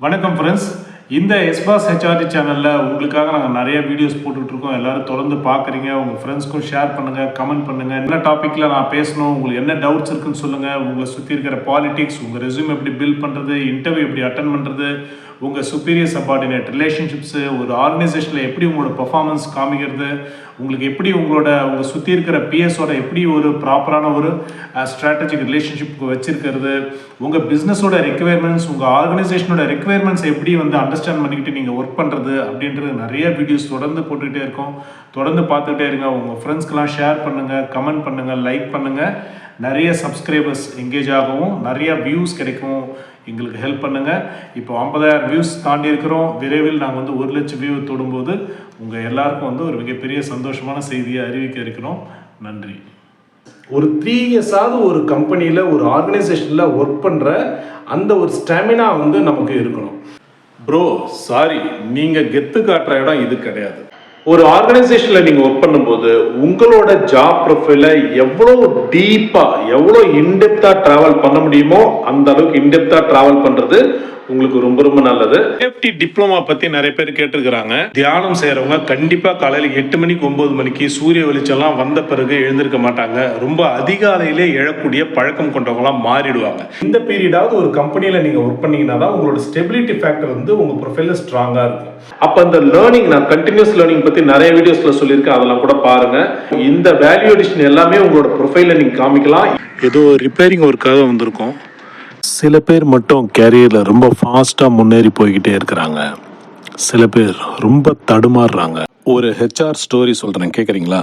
வணக்கம் ஃப்ரெண்ட்ஸ் இந்த S Pass HRD சேனலில் உங்களுக்காக நாங்கள் நிறைய வீடியோஸ் போட்டுட்ருக்கோம் எல்லோரும் தொடர்ந்து பார்க்குறீங்க உங்கள் ஃப்ரெண்ட்ஸ்க்கும் ஷேர் பண்ணுங்கள் கமெண்ட் பண்ணுங்கள் என்ன டாப்பிக்கில் நான் பேசணும் உங்களுக்கு என்ன டவுட்ஸ் இருக்குன்னு சொல்லுங்கள் உங்களை சுற்றி இருக்கிற பாலிடிக்ஸ் உங்கள் ரெஸ்யூம் எப்படி பில்ட் பண்ணுறது இன்டர்வியூ எப்படி அட்டன் பண்ணுறது உங்கள் சுப்பீரியர் சப்பார்டினேட் ரிலேஷன்ஷிப்ஸு ஒரு ஆர்கனைசேஷனில் எப்படி உங்களோட பர்ஃபார்மன்ஸ் காமிக்கிறது உங்களுக்கு எப்படி உங்களோட உங்கள் சுற்றி இருக்கிற பிஎஸோட எப்படி ஒரு ப்ராப்பரான ஒரு ஸ்ட்ராட்டஜிக் ரிலேஷன்ஷிப் வச்சுருக்கிறது உங்கள் பிஸ்னஸோட ரெக்குயர்மெண்ட்ஸ் உங்கள் ஆர்கனைசேஷனோட ரெக்குயர்மெண்ட்ஸ் எப்படி வந்து அண்டர் அண்டர்ஸ்டாண்ட் பண்ணிக்கிட்டு நீங்கள் ஒர்க் பண்ணுறது அப்படின்றது நிறைய வீடியோஸ் தொடர்ந்து போட்டுக்கிட்டே இருக்கோம். தொடர்ந்து பார்த்துக்கிட்டே இருங்க. உங்கள் ஃப்ரெண்ட்ஸ்க்கெலாம் ஷேர் பண்ணுங்கள் கமெண்ட் பண்ணுங்கள் லைக் பண்ணுங்கள் நிறைய சப்ஸ்கிரைபர்ஸ் எங்கேஜ் ஆகவும் நிறையா வியூஸ் கிடைக்கும் எங்களுக்கு ஹெல்ப் பண்ணுங்கள் இப்போ ஐம்பதாயிரம் வியூஸ் தாண்டி இருக்கிறோம். விரைவில் நாங்கள் வந்து ஒரு லட்சம் வியூ தொடும்போது உங்கள் எல்லாருக்கும் வந்து ஒரு மிகப்பெரிய சந்தோஷமான செய்தியை அறிவிக்க இருக்கிறோம். நன்றி. ஒரு த்ரீ இயர்ஸாவது ஒரு கம்பெனியில் ஒரு ஆர்கனைசேஷனில் ஒர்க் பண்ணுற அந்த ஒரு ஸ்டாமினா வந்து நமக்கு இருக்கணும். ப்ரோ சாரி நீங்கள் கெத்து காட்டுற இடம் இது கிடையாது. ஒரு ஆர்கனைசேஷனில் நீங்கள் ஒர்க் பண்ணும்போது உங்களோட ஜாப் ப்ரொஃபைலை எவ்வளோ டீப்பாக எவ்வளோ இன்டெப்த்தாக ட்ராவல் பண்ண முடியுமோ அந்த அளவுக்கு இன்டெப்த்தாக ட்ராவல் பண்ணுறது உங்களுக்கு ரொம்ப ரொம்ப நல்லது. சேஃப்டி டிப்ளமா பத்தி நிறைய பேர் கேட்டிருக்கிறாங்க. தியானம் செய்யறவங்க கண்டிப்பா காலையில எட்டு மணிக்கு ஒன்பது மணிக்கு சூரிய வெளிச்சம்லாம் வந்த பிறகு எழுந்திருக்க மாட்டாங்க. ரொம்ப அதிகாலையிலே எழக்கூடிய பழக்கம் கொண்டவங்களாம் மாறிடுவாங்க. இந்த பீரியடாவது ஒரு கம்பெனியில் நீங்கள் ஒர்க் பண்ணீங்கன்னா தான் உங்களோட ஸ்டெபிலிட்டி ஃபேக்டர் வந்து உங்கள் ப்ரொஃபைலில் ஸ்ட்ராங்காக இருக்கும். அப்போ இந்த லேர்னிங் நான் கண்டினியூஸ் லேர்னிங் பற்றி நிறைய வீடியோஸில் சொல்லியிருக்கேன். அதெல்லாம் கூட பாருங்க. இந்த வேல்யூ அடிஷன் எல்லாமே உங்களோட ப்ரொஃபைலில் நீங்கள் காமிக்கலாம். ஏதோ ரிப்பேரிங் ஒர்க்காக வந்திருக்கோம். சில பேர் மட்டும் கேரியரில் ரொம்ப ஃபாஸ்ட்டாக முன்னேறி போய்கிட்டே இருக்கிறாங்க. சில பேர் ரொம்ப தடுமாறுறாங்க. ஒரு ஹெச்ஆர் ஸ்டோரி சொல்கிறேன் கேட்குறீங்களா